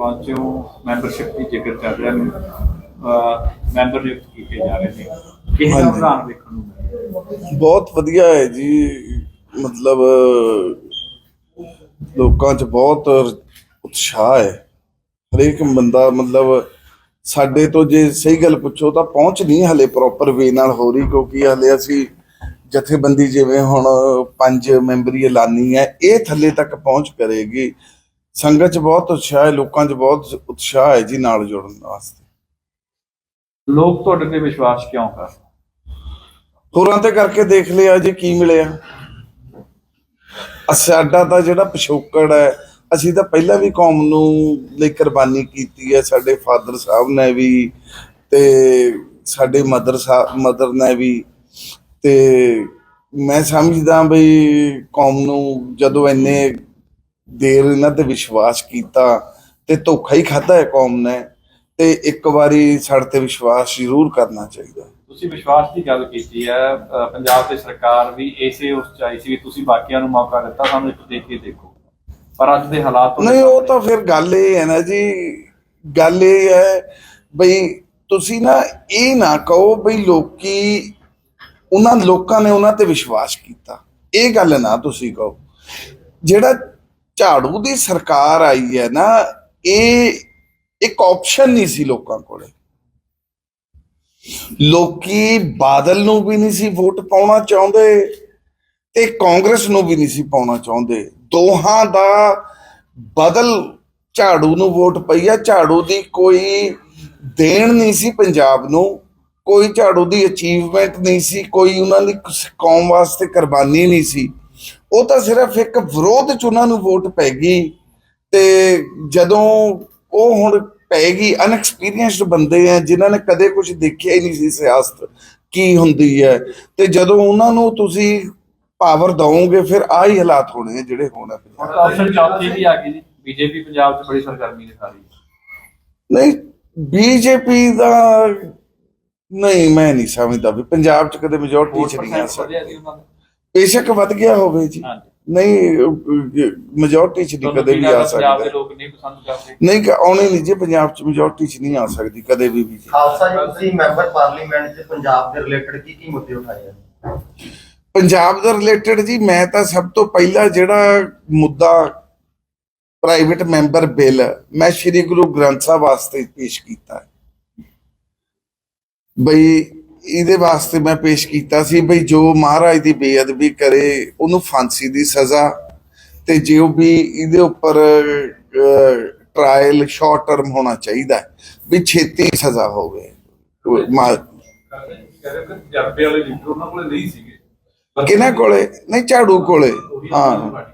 ਪਹੁੰਚਿਓ membership ਦੀ ਜ਼ਿਕਰ ਚੱਲ ਰਿਹਾ ਨੇ ਮੈਂਬਰ ਨਿਯੁਕਤ ਕੀਤੇ ਜਾ ਰਹੇ ਨੇ। ਕਿਹੜਾ ਹਾਂਜੀ। ਪ੍ਰਧਾਨ ਦੇਖਣ ਨੂੰ ਮਿਲਿਆ? ਬਹੁਤ ਵਧੀਆ ਹੈ ਜੀ। ਮਤਲਬ ਲੋਕਾਂ 'ਚ ਬਹੁਤ ਉਤਸ਼ਾਹ ਹੈ। ਹਰੇਕ ਬੰਦਾ ਮਤਲਬ ਸਾਡੇ ਤੋਂ ਜੇ ਸਹੀ ਗੱਲ ਪੁੱਛੋ ਤਾਂ ਪਹੁੰਚ ਨਹੀਂ ਹਲੇ ਪ੍ਰੋਪਰ ਵੇ ਨਾਲ ਹੋ ਰਹੀ ਕਿਉਂਕਿ ਹਲੇ ਅਸੀਂ ਜਥੇਬੰਦੀ ਜਿਵੇਂ ਹੁਣ ਪੰਜ ਮੈਂਬਰੀ ਐਲਾਨੀ ਹੈ ਇਹ ਥੱਲੇ ਤੱਕ ਪਹੁੰਚ ਕਰੇਗੀ। ਸੰਗਤ 'ਚ ਬਹੁਤ ਉਤਸ਼ਾਹ ਹੈ ਲੋਕਾਂ 'ਚ ਬਹੁਤ ਉਤਸ਼ਾਹ ਹੈ ਜੀ ਨਾਲ ਜੁੜਨ ਵਾਸਤੇ। ਲੋਕ ਤੁਹਾਡੇ ਤੇ ਵਿਸ਼ਵਾਸ ਕਿਉਂ ਕਰ ਹੋਰਾਂ ਤੇ ਕਰਕੇ ਦੇਖ ਲਿਆ ਜੀ ਕੀ ਮਿਲਿਆ? ਸਾਡਾ ਤਾਂ ਜਿਹੜਾ ਪਿਛੋਕੜ ਹੈ ਅਸੀਂ ਤਾਂ ਪਹਿਲਾਂ ਵੀ ਕੌਮ ਨੂੰ ਲਈ ਕੁਰਬਾਨੀ ਕੀਤੀ ਹੈ ਸਾਡੇ ਫਾਦਰ ਸਾਹਿਬ ਨੇ ਵੀ ਤੇ ਸਾਡੇ ਮਦਰ ਸਾਹਿਬ ਮਦਰ ਨੇ ਵੀ ਤੇ ਮੈਂ ਸਮਝਦਾ ਬਈ ਕੌਮ ਨੂੰ ਜਦੋਂ ਇੰਨੇ ਦੇਰ ਇਹਨਾਂ ਤੇ ਵਿਸ਼ਵਾਸ ਕੀਤਾ ਤੇ ਧੋਖਾ ਹੀ ਖਾਦਾ ਹੈ ਕੌਮ ਨੇ ਤੇ ਇੱਕ ਵਾਰੀ ਸਾਡੇ ਤੇ ਵਿਸ਼ਵਾਸ ਜ਼ਰੂਰ ਕਰਨਾ ਚਾਹੀਦਾ ਤੁਸੀਂ ਵਿਸ਼ਵਾਸ ਦੀ ਗੱਲ ਕੀਤੀ ਹੈ ਪੰਜਾਬ ਤੇ ਸਰਕਾਰ ਵੀ ਇਸੇ ਉਸ ਚਾਹੀ ਸੀ ਵੀ ਤੁਸੀਂ ਬਾਕੀਆਂ ਨੂੰ ਮੌਕਾ ਦਿੱਤਾ ਸਾਨੂੰ ਇੱਕ ਦੇਖ ਕੇ ਦੇਖੋ। ਪਰ ਅੱਜ ਦੇ ਹਾਲਾਤ ਨਹੀਂ ਉਹ ਤਾਂ ਫਿਰ ਗੱਲ ਇਹ ਹੈ ਨਾ ਜੀ ਗੱਲ ਇਹ ਹੈ ਬਈ ਤੁਸੀਂ ਨਾ ਇਹ ਨਾ ਕਹੋ ਬਈ ਲੋਕੀ ਉਹਨਾਂ ਲੋਕਾਂ ਨੇ ਉਹਨਾਂ ਤੇ ਵਿਸ਼ਵਾਸ ਕੀਤਾ। ਇਹ ਗੱਲ ਨਾ ਤੁਸੀਂ ਕਹੋ। ਜਿਹੜਾ ਝਾੜੂ ਦੀ ਸਰਕਾਰ ਆਈ ਹੈ ਨਾ, ਇਹ ਇੱਕ ਆਪਸ਼ਨ ਨਹੀਂ ਸੀ ਲੋਕਾਂ ਕੋਲੇ। ਲੋਕੀ ਬਾਦਲ ਨੂੰ ਵੀ ਨਹੀਂ ਸੀ ਵੋਟ ਪਾਉਣਾ ਚਾਹੁੰਦੇ ਤੇ ਕਾਂਗਰਸ ਨੂੰ ਵੀ ਨਹੀਂ ਸੀ ਪਾਉਣਾ ਚਾਹੁੰਦੇ। ਦੋਹਾਂ ਦਾ ਬਦਲ ਝਾੜੂ ਨੂੰ ਵੋਟ ਪਈ ਆ। ਝਾੜੂ ਦੀ ਕੋਈ ਦੇਣ ਨਹੀਂ ਸੀ ਪੰਜਾਬ ਨੂੰ, ਕੋਈ ਝਾੜੂ ਦੀ ਅਚੀਵਮੈਂਟ ਨਹੀਂ ਸੀ, ਕੋਈ ਉਹਨਾਂ ਦੀ ਕੌਮ ਵਾਸਤੇ ਕੁਰਬਾਨੀ ਨਹੀਂ ਸੀ। ਉਹ ਤਾਂ ਸਿਰਫ ਇੱਕ ਵਿਰੋਧ ਚ ਉਹਨਾਂ ਨੂੰ ਵੋਟ ਪੈ ਗਈ ਤੇ ਜਦੋਂ ਉਹ ਹੁਣ ਪੈ ਗਈ ਅਨਐਕਸਪੀਰੀਅੰਸਡ ਬੰਦੇ ਆ ਜਿਨ੍ਹਾਂ ਨੇ ਕਦੇ ਕੁਝ ਦੇਖਿਆ ਹੀ ਨਹੀਂ ਸੀ ਸਿਆਸਤ ਕੀ ਹੁੰਦੀ ਹੈ। ਤੇ ਜਦੋਂ ਉਹਨਾਂ ਨੂੰ ਤੁਸੀਂ ਪਾਵਰ ਦਵੋਗੇ ਫਿਰ ਆ ਹੀ ਹਾਲਾਤ ਹੋਣੇ ਆ ਜਿਹੜੇ ਹੋਣਾ ਆਪਸ਼ਨ ਚੌਥੀ ਵੀ ਆ ਗਈ ਜੀ ਬੀਜੇਪੀ ਪੰਜਾਬ 'ਚ ਬੜੀ ਸਰਗਰਮੀ ਦਿਖਾ ਰਹੀ ਹੈ। ਨਹੀਂ ਬੀਜੇਪੀ ਦਾ ਨਹੀਂ ਮੈਂ ਨਹੀਂ ਸਮਝਦਾ ਵੀ ਪੰਜਾਬ ਚ ਕਦੇ ਮੈਜੋਰਟੀ ਚ ਨਹੀਂ ਆ 4% ਵਧਿਆ ਜੀ ਸਕਦਾ ਬੇਸ਼ੱਕ ਵੱਧ ਗਿਆ ਹੋਵੇ ਜੀ। ਹਾਂਜੀ। ਨਹੀਂ ਮੈਜੋਰਟੀ ਚ ਨਹੀਂ ਕਦੇ ਵੀ ਆ ਪੰਜਾਬ ਦੇ ਸਕਦਾ। ਲੋਕ ਨਹੀਂ ਪਸੰਦ ਕਰਦੇ। ਨਹੀਂ ਕਿ ਆਉਣੇ ਨਹੀਂ ਜੀ ਪੰਜਾਬ ਚ ਮੈਜੋਰਟੀ ਚ ਨਹੀਂ ਆ ਸਕਦੀ ਕਦੇ ਵੀ ਵੀ ਜੀ। ਖਾਲਸਾ ਜੀ ਤੁਸੀਂ ਮੈਂਬਰ ਪਾਰਲੀਮੈਂਟ ਚ ਪੰਜਾਬ ਦੇ ਰਿਲੇਟਡ ਕੀ ਕੀ ਮੁੱਦੇ ਉਠਾਏ ਆ? ਪੰਜਾਬ ਦੇ ਰਿਲੇਟਡ ਜੀ ਮੈਂ ਤਾਂ ਸਭ ਤੋਂ ਪਹਿਲਾਂ ਜਿਹੜਾ ਮੁੱਦਾ ਪ੍ਰਾਈਵੇਟ ਮੈਂਬਰ ਬਿੱਲ ਮੈਂ ਸ੍ਰੀ ਗੁਰੂ ਗ੍ਰੰਥ ਸਾਹਿਬ ਵਾਸਤੇ ਪੇਸ਼ ਕੀਤਾ ਹੈ। ਬਈ ਇਹਦੇ ਵਾਸਤੇ ਮੈਂ ਪੇਸ਼ ਕੀਤਾ ਸੀ ਬਈ ਜੋ ਮਹਾਰਾਜ ਦੀ ਬੇਅਦਬੀ ਕਰੇ ਉਹਨੂੰ ਫਾਂਸੀ ਦੀ ਸਜ਼ਾ ਤੇ ਜੋ ਵੀ ਇਹਦੇ ਉੱਪਰ ਟ੍ਰਾਇਲ ਸ਼ਾਰਟ ਟਰਮ ਹੋਣਾ ਚਾਹੀਦਾ ਵੀ ਛੇਤੀ ਸਜ਼ਾ ਹੋਵੇ। ਕਿਹਨਾਂ ਕੋਲੇ? ਨਹੀਂ ਝਾੜੂ ਕੋਲੇ। ਹਾਂ।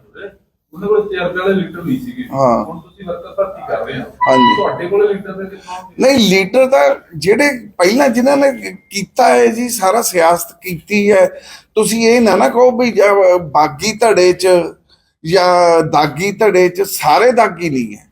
ਉਹਨਾਂ ਕੋਲੇ ਜਰਬੇ ਵਾਲੇ ਲੀਡਰ ਨਹੀਂ ਸੀਗੇ ਹਾਂ। ਹੁਣ ਤੁਸੀਂ ਵਰਕਰ ਭਰਤੀ ਕਰ ਰਹੇ ਹੋ ਹਾਂਜੀ। ਤੁਹਾਡੇ ਕੋਲੇ ਲੀਡਰ ਦੇ ਆਉਣਗੇ? ਨਹੀਂ ਲੀਡਰ ਤਾਂ ਜਿਹੜੇ ਪਹਿਲਾਂ ਜਿਨ੍ਹਾਂ ਨੇ ਕੀਤਾ ਹੈ ਜੀ ਸਾਰਾ ਸਿਆਸਤ ਕੀਤੀ ਹੈ ਤੁਸੀਂ ਇਹ ਨਾ ਨਾ ਕਹੋ ਵੀ ਜਾਂ ਬਾਗੀ ਧੜੇ 'ਚ ਜਾਂ ਦਾਗੀ ਧੜੇ 'ਚ ਸਾਰੇ ਦਾਗੀ ਨਹੀਂ ਹੈ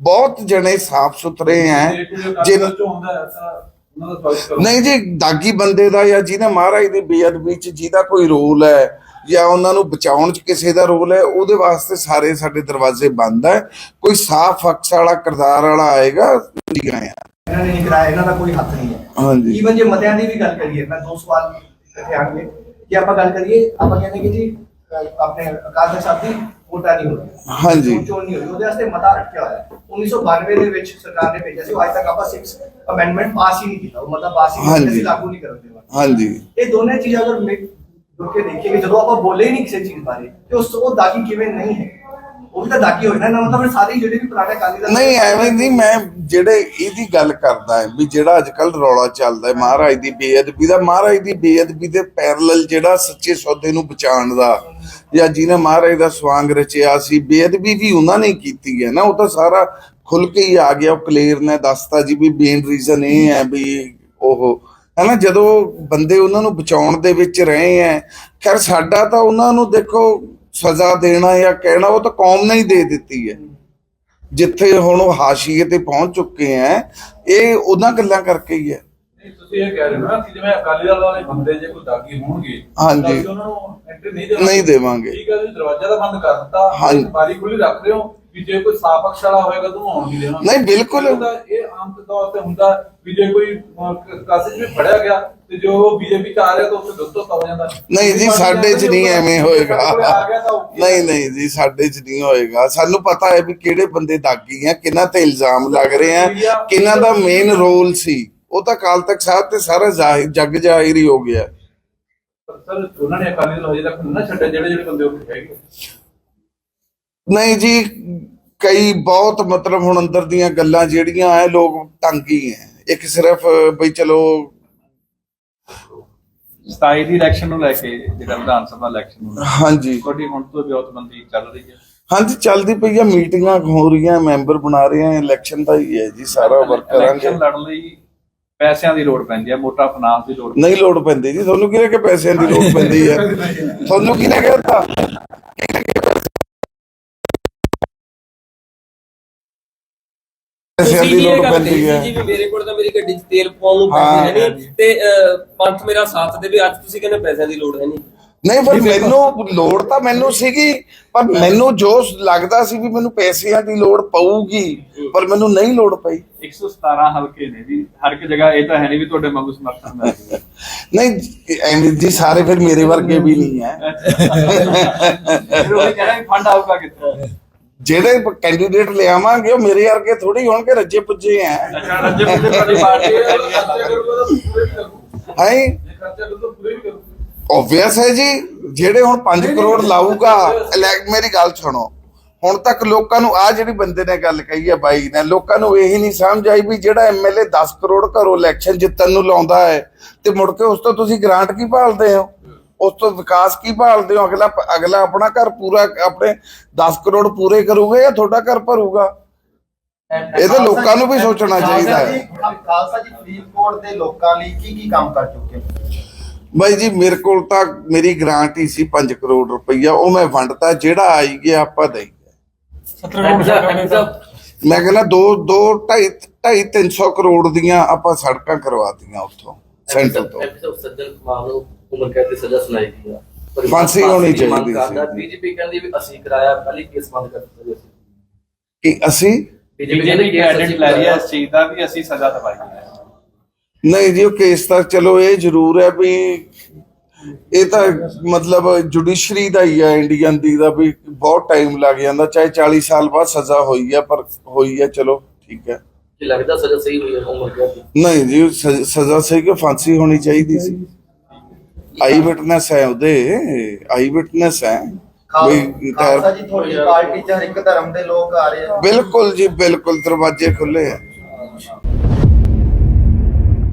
ਬਹੁਤ ਜਣੇ ਸਾਫ਼ ਸੁਥਰੇ ਹੈ ਜੇ ਕੋਈ ਅਕਾਲੀ ਜਿਨ ਦਲ ਚੋਂ ਆਉਂਦਾ ਹੈ ਤਾਂ ਉਹਨਾਂ ਦਾ ਸਵਾਗਤ ਕਰੋ ਨਹੀਂ ਜੀ ਦਾਗੀ ਬੰਦੇ ਦਾ ਜਾਂ ਜਿਹਨੇ ਮਹਾਰਾਜ ਦੀ ਬੇਅਦਬੀ 'ਚ ਜਿਹਦਾ ਕੋਈ ਰੋਲ ਹੈ ਜਾਂ ਉਹਨਾਂ ਨੂੰ ਬਚਾਉਣ 'ਚ ਕਿਸੇ ਦਾ ਰੋਲ ਹੈ ਉਹਦੇ ਵਾਸਤੇ ਸਾਰੇ ਸਾਡੇ ਦਰਵਾਜ਼ੇ ਬੰਦ ਹੈ। ਕੋਈ ਸਾਫ਼ ਅਕਸ ਵਾਲਾ ਕਿਰਦਾਰ ਵਾਲਾ ਆਏਗਾ ਜੀ ਆਇਆ ਇਹਨਾਂ ਨੇ ਨਹੀਂ ਕਰਾਇਆ ਇਹਨਾਂ ਦਾ ਕੋਈ ਹੱਥ ਨਹੀਂ ਹੈ। ਹਾਂਜੀ। ਈਵਨ ਜੇ ਮਤਿਆਂ ਦੀ ਵੀ ਗੱਲ ਕਰੀਏ ਮੈਂ ਦੋ ਸਵਾਲ ਇੱਥੇ ਆਣਗੇ ਜੇ ਆਪਾਂ ਗੱਲ ਕਰੀਏ ਆਪਾਂ ਕਹਿੰਦੇ ਕਿ ਜੀ ਆਪਣੇ ਅਕਾਲ ਤਖਤ ਸਾਹਿਬ ਦੀ ਵੋਟਾਂ ਨਹੀਂ ਹੋਈ ਹਾਂਜੀ। ਚੋਣ ਨਹੀਂ ਹੋਈ। ਉਹਦੇ ਵਾਸਤੇ ਮਤਾ ਅਟਕਿਆ ਹੋਇਆ ਹੈ। 1992 ਦੇ ਵਿੱਚ ਸਰਕਾਰ ਨੇ ਭੇਜਿਆ ਸੀ ਅੱਜ ਤੱਕ ਆਪਾਂ 6 ਅਮੈਂਡਮੈਂਟ ਪਾਸ ਹੀ ਨਹੀਂ ਕੀਤਾ। ਉਹ ਮਤਾ ਪਾਸ ਹੀ ਨਹੀਂ ਕੀਤਾ ਲਾਗੂ ਨਹੀਂ ਕਰਦੇ ਹਾਂਜੀ। ਇਹ ਦੋਨੇ ਚੀਜ਼ਾਂ ਅਗਰ ਮਿਲ ਕੇ ਜਦੋਂ ਆਪਾਂ ਬੋਲੇ ਨਹੀਂ ਕਿਸੇ ਚੀਜ਼ ਬਾਰੇ, ਤੇ ਉਸ ਉਹ ਦਾਗੀ ਕਿਵੇਂ ਨਹੀਂ ਹੈ? ਉਹ ਵੀ ਤਾਂ ਦਾਗੀ ਹੋਏ ਨਾ ਮਤਲਬ ਸਾਰੇ ਜਿਹੜੇ ਵੀ ਪੁਰਾਣੇ ਅਕਾਲੀ ਦਲ ਨਹੀਂ, ਐਵੇਂ ਨਹੀਂ, ਮੈਂ ਜਿਹੜੇ ਇਹਦੀ ਗੱਲ ਕਰਦਾ ਹਾਂ ਵੀ ਜਿਹੜਾ ਅੱਜ ਕੱਲ ਰੌਲਾ ਚੱਲਦਾ ਹੈ ਮਹਾਰਾਜ ਦੀ ਬੇਅਦਬੀ ਦਾ, ਮਹਾਰਾਜ ਦੀ ਬੇਅਦਬੀ ਦੇ ਪੈਰਲਲ ਜਿਹੜਾ ਸੱਚੇ ਸੌਦੇ ਨੂੰ ਬਚਾਉਣ ਦਾ ਜਾਂ ਜਿਹਨੇ ਮਹਾਰਾਜ ਦਾ ਸਵਾਂਗ ਰਚਿਆ ਸੀ, ਬੇਅਦਬੀ ਵੀ ਉਹਨਾਂ ਨੇ ਕੀਤੀ ਹੈ ਨਾ, ਉਹ ਤਾਂ ਸਾਰਾ ਖੁੱਲ ਕੇ ਹੀ ਆ ਗਿਆ, ਉਹ ਕਲੀਅਰ ਨੇ ਦੱਸਤਾ ਜੀ ਵੀ ਮੇਨ ਰੀਜ਼ਨ ਇਹ ਹੈ ਵੀ ਉਹ ਹਨਾ ਜਦੋਂ ਬੰਦੇ ਉਹਨਾਂ ਨੂੰ ਬਚਾਉਣ ਦੇ ਵਿੱਚ ਰਹੇ ਹੈ ਖੈਰ ਸਾਡਾ ਤਾਂ ਉਹਨਾਂ ਨੂੰ ਦੇਖੋ ਸਜ਼ਾ ਦੇਣਾ ਜਾਂ ਕਹਿਣਾ ਉਹ ਤਾਂ ਕੌਮ ਨੇ ਹੀ ਦੇ ਦਿੱਤੀ ਹੈ ਜਿੱਥੇ ਹੁਣ ਉਹ ਹਾਸ਼ੀਏ ਤੇ ਪਹੁੰਚ ਚੁੱਕੇ ਹੈ ਇਹ ਉਹਨਾਂ ਗੱਲਾਂ ਕਰਕੇ ਹੀ ਹੈ ਤੁਸੀਂ ਇਹ ਕਹਿ ਰਹੇ ਹੋ ਨਾ ਕਿ ਜਿਵੇਂ ਅਕਾਲੀ ਦਲ ਵਾਲੇ ਬੰਦੇ ਜੇ ਕੋਈ ਦਾਗੀ ਹੋਣਗੇ ਹਾਂਜੀ। ਉਹਨਾਂ ਨੂੰ ਐਂਟਰੀ ਨਹੀਂ ਦੇਵਾਂਗੇ। ਨਹੀਂ ਦੇਵਾਂਗੇ। ਠੀਕ ਹੈ ਜੀ ਦਰਵਾਜ਼ਾ ਤਾਂ ਬੰਦ ਕਰ ਦਿੱਤਾ ਹਾਂਜੀ। ਬਾਰੀ ਖੁੱਲੀ ਰੱਖ ਰਹੇ ਹੋ। ਵੀ ਜੇ ਕੋਈ ਸਾਪਕਸ਼ ਵਾਲਾ ਹੋਏਗਾ ਤਾਂ ਉਹਨੂੰ ਆਉਣ ਨਹੀਂ ਦੇਣਾ। ਨਹੀਂ, ਬਿਲਕੁਲ। ਇਹ ਆਮ ਤੌਰ ਤੇ ਹੁੰਦਾ ਵੀ ਜੇ ਕੋਈ ਕਾਸੇ ਵੀ ਫੜਿਆ ਗਿਆ ਤੇ ਜੋ ਬੀਜੇਪੀ ਚ ਆ ਰਿਹਾ ਤਾਂ ਉੱਥੇ ਦੁੱਤੋ ਹੋ ਜਾਂਦਾ। ਨਹੀਂ ਜੀ ਸਾਡੇ 'ਚ ਨਹੀਂ ਐਵੇਂ ਹੋਏਗਾ। ਨਹੀਂ ਨਹੀਂ ਜੀ ਸਾਡੇ 'ਚ ਨਹੀਂ ਹੋਏਗਾ। ਸਾਨੂੰ ਪਤਾ ਹੈ ਵੀ ਕਿਹੜੇ ਬੰਦੇ ਦਾਗੀ ਆ ਕਿਹਨਾਂ ਤੇ ਇਲਜ਼ਾਮ ਲੱਗ ਰਹੇ ਆ ਕਿਹਨਾਂ ਦਾ ਮੇਨ ਰੋਲ ਸੀ। ਉਹ ਤਾਂ ਕਾਲ ਤੱਕ ਸਾਹਿਬ ਤੇ ਸਾਰਾ ਜ਼ਾਹਿਰ ਜੱਗ ਜ਼ਾਹਿਰ ਹੀ ਹੋ ਗਿਆ। ਪਰ ਸਰ ਉਹਨਾਂ ਨੇ ਅਕਾਲੀ ਦਲ ਹਜੇ ਤੱਕ ਨਾ ਛੱਡੇ ਜਿਹੜੇ ਜਿਹੜੇ ਬੰਦੇ ਉੱਥੇ ਹੈਗੇ। ਨਹੀਂ ਜੀ ਕਈ ਬਹੁਤ ਮਤਲਬ ਹੁਣ ਅੰਦਰ ਦੀਆਂ ਗੱਲਾਂ ਜਿਹੜੀਆਂ ਐ ਲੋਕ ਤੰਗ ਹੀ ਐ। ਇੱਕ ਸਿਰਫ ਬਈ ਚਲੋ 27 ਦੀ ਇਲੈਕਸ਼ਨ ਨੂੰ ਲੈ ਕੇ ਜਿਹੜਾ ਵਿਧਾਨ ਸਭਾ ਇਲੈਕਸ਼ਨ ਨੂੰ ਕੇ, ਹਾਂਜੀ। ਤੁਹਾਡੀ ਹੁਣ ਤੋਂ ਵਿਉਂਤਬੰਦੀ ਚੱਲ ਰਹੀ ਹੈ ਹਾਂਜੀ ਚੱਲਦੀ ਪਈ ਆ ਮੀਟਿੰਗਾਂ ਹੋ ਰਹੀਆਂ ਮੈਂਬਰ ਬਣਾ ਰਹੇ ਆ ਇਲੈਕਸ਼ਨ ਦਾ ਹੀ ਹੈ ਜੀ ਸਾਰਾ ਵਰਕ ਕਰਾਂਗੇ। ਇਲੈਕਸ਼ਨ ਲੜਨ ਲਈ ਪੈਸਿਆਂ ਦੀ ਲੋੜ ਪੈਂਦੀ ਹੈ ਮੋਟਾ ਫਾਈਨਾਂਸ ਦੀ ਲੋੜ ਨਹੀਂ ਲੋੜ ਪੈਂਦੀ ਜੀ ਤੁਹਾਨੂੰ ਕਿਹਨੇ ਕਿ ਪੈਸਿਆਂ ਦੀ ਲੋੜ ਪੈਂਦੀ ਹੈ ਤੁਹਾਨੂੰ ਕਿਹਨੇ ਕਹਿਤਾ ਦੀ ਜੀ ਲੋੜ ਪੈਂਦੀ ਹੈ। ਵੀ ਮੇਰੇ ਕੋਲ ਤਾਂ ਮੇਰੀ ਗੱਡੀ 'ਚ ਤੇਲ ਪਾਉਣ ਨੂੰ। ਪੈਸੇ ਹੈ ਨਹੀਂ। ਤੇ ਅਹ, ਪੰਥ ਮੇਰਾ ਸਾਥ ਦੇ ਵੀ ਅੱਜ ਤੁਸੀਂ ਕਹਿੰਦੇ ਪੈਸਿਆਂ ਦੀ ਲੋੜ ਹੈ ਨਹੀਂ। ਨਹੀਂ ਪਰ ਮੈਨੂੰ ਲੋੜ ਤਾਂ ਮੈਨੂੰ ਸੀਗੀ ਪਰ ਮੈਨੂੰ ਜੋ ਲੱਗਦਾ ਸੀ ਵੀ ਮੈਨੂੰ ਪੈਸਿਆਂ ਦੀ ਲੋੜ ਪਊਗੀ ਪਰ ਮੈਨੂੰ ਨਹੀਂ ਲੋੜ ਪਈ। 117 ਹਲਕੇ ਨੇ ਜੀ। ਹਰ ਇੱਕ ਜਗ੍ਹਾ ਇਹ ਤਾਂ ਹੈ ਨਹੀਂ ਵੀ ਤੁਹਾਡੇ ਵਾਂਗੂ ਸਮਰਥਨ ਮਿਲ ਨਹੀਂ ਐਵੇਂ ਜੀ ਸਾਰੇ ਫਿਰ ਮੇਰੇ ਵਰਗੇ ਵੀ ਨਹੀਂ ਹੈ। ਫਿਰ ਉਹ ਕਹਿ ਰਿਹਾ ਵੀ ਫੰਡ ਆਊਗਾ ਕਿੱਥੋਂ? ਜਿਹੜੇ ਕੈਂਡੀਡੇਟ ਲਿਆਵਾਂਗੇ ਉਹ ਮੇਰੇ ਵਰਗੇ ਥੋੜੀ ਹੋਣਗੇ ਰੱਜੇ ਪੁੱਜੇ ਆ ਅੱਛਾ ਰੱਜੇ ਪੁੱਜੇ ਤੁਹਾਡੀ ਪਾਰਟੀ ਹੈ ਜੇ ਓਬਵੀਅਸ ਹੈ? ਜਿਹੜੇ ਹੁਣ 5 ਕਰੋੜ ਲਾਊਗਾ ਮੇਰੀ ਗੱਲ ਸੁਣੋ। ਹੁਣ ਤੱਕ ਲੋਕਾਂ ਨੂੰ ਆ ਜਿਹੜੀ ਬੰਦੇ ਨੇ ਗੱਲ ਕਹੀ ਹੈ ਬਾਈ ਨੇ ਲੋਕਾਂ ਨੂੰ ਇਹੀ ਨਹੀਂ ਸਮਝ ਆਈ ਵੀ ਜਿਹੜਾ ਐਮਐਲਏ 10 ਕਰੋੜ ਘਰੋਂ ਇਲੈਕਸ਼ਨ ਜਿੱਤਣ ਨੂੰ ਲਾਉਂਦਾ ਹੈ ਤੇ ਮੁੜ ਕੇ ਉਸ ਤੋਂ ਤੁਸੀਂ ਗ੍ਰਾਂਟ ਕੀ ਭਾਲਦੇ ਹੋ? ਉਸ ਤੋਂ ਵਿਕਾਸ ਕੀ ਭਾਲਦੇ ਹੋ? ਅਗਲਾ ਅਗਲਾ ਆਪਣਾ ਘਰ ਪੂਰਾ ਆਪਣੇ 10 ਕਰੋੜ ਪੂਰੇ ਕਰੂਗਾ ਜਾਂ ਤੁਹਾਡਾ ਘਰ ਭਰੂਗਾ? ਇਹ ਤਾਂ ਲੋਕਾਂ ਨੂੰ ਵੀ ਸੋਚਣਾ ਚਾਹੀਦਾ ਹੈ। ਖਾਲਸਾ ਜੀ ਫਰੀਦਕੋਟ ਦੇ ਲੋਕਾਂ ਲਈ ਕੀ ਕੀ ਕੰਮ ਕਰ ਚੁੱਕੇ ਬਾਈ ਜੀ ਮੇਰੇ ਕੋਲ ਤਾਂ ਮੇਰੀ ਗ੍ਰਾਂਟ ਹੀ ਸੀ 5 ਕਰੋੜ ਰੁਪਈਆ ਉਹ ਮੈਂ ਵੰਡਤਾ ਜਿਹੜਾ ਆਈ ਗਿਆ ਆਪਾਂ ਦੇਈ ਗਿਆ। ਮੈਂ ਕਹਿੰਦਾ 2 2 2.5 2.5 300 ਕਰੋੜ ਦੀਆਂ ਆਪਾਂ ਸੜਕਾਂ ਕਰਵਾਤੀਆਂ ਉੱਥੋਂ। ਸੈਂਟਰ ਤੋਂ। ਐਪੀਸੋਡ ਸੱਜਣ ਕੁਮਾਰ ਨੂੰ ਉਮਰ ਕੈਦ ਦੀ ਸਜ਼ਾ ਸੁਣਾਈ ਗਈ ਆ। ਪਰ ਫਾਂਸੀ ਹੋਣੀ ਚਾਹੀਦੀ ਸੀ। ਬੀਜੇਪੀ ਕਹਿੰਦੀ ਵੀ ਅਸੀਂ ਕਰਾਇਆ ਪਹਿਲੀ ਕੇਸ ਬੰਦ ਕਰ ਦਿੱਤਾ ਜੀ ਅਸੀਂ। ਕਿ ਅਸੀਂ ਬੀਜੇਪੀ ਕ੍ਰੈਡਿਟ ਲੈ ਰਹੀ ਹੈ ਇਸ ਚੀਜ਼ ਦਾ ਵੀ ਅਸੀਂ ਸਜ਼ਾ ਦਵਾਈ ਹੈ। ਨਹੀਂ ਜੀ ਉਹ ਕੇਸ ਤਾਂ ਚਲੋ ਇਹ ਜ਼ਰੂਰ ਹੈ ਵੀ ਇਹ ਤਾਂ ਮਤਲਬ ਜੁਡੀਸ਼ਰੀ ਦਾ ਹੀ ਹੈ ਇੰਡੀਅਨ ਦੀ ਦਾ ਵੀ ਬਹੁਤ ਟਾਈਮ ਲੱਗ ਜਾਂਦਾ ਚਾਹੇ 40 ਸਾਲ ਬਾਅਦ ਸਜ਼ਾ ਹੋਈ ਹੈ ਪਰ ਹੋਈ ਹੈ ਚਲੋ ਠੀਕ ਹੈ। ਕਿ ਲੱਗਦਾ ਸਜ਼ਾ ਸਹੀ ਹੋਈ ਹੈ ਉਮਰ ਕੈਦ ਦੀ ਨਹੀਂ ਜੀ ਸਜ਼ਾ ਸਹੀ ਕਿ ਫਾਂਸੀ ਹੋਣੀ ਚਾਹੀਦੀ ਸੀ। ਆਈ ਵਿਟਨੈਸ ਹੈ ਉਹਦੇ ਆਈ ਵਿਟਨੈਸ ਹੈ। ਵੀ ਖਾਲਸਾ ਜੀ ਤੁਹਾਡੀ ਪਾਰਟੀ ਚ ਹਰ ਇੱਕ ਧਰਮ ਦੇ ਲੋਕ ਆ ਰਹੇ ਆ। ਬਿਲਕੁਲ ਜੀ ਬਿਲਕੁਲ ਦਰਵਾਜ਼ੇ ਖੁੱਲੇ ਆ।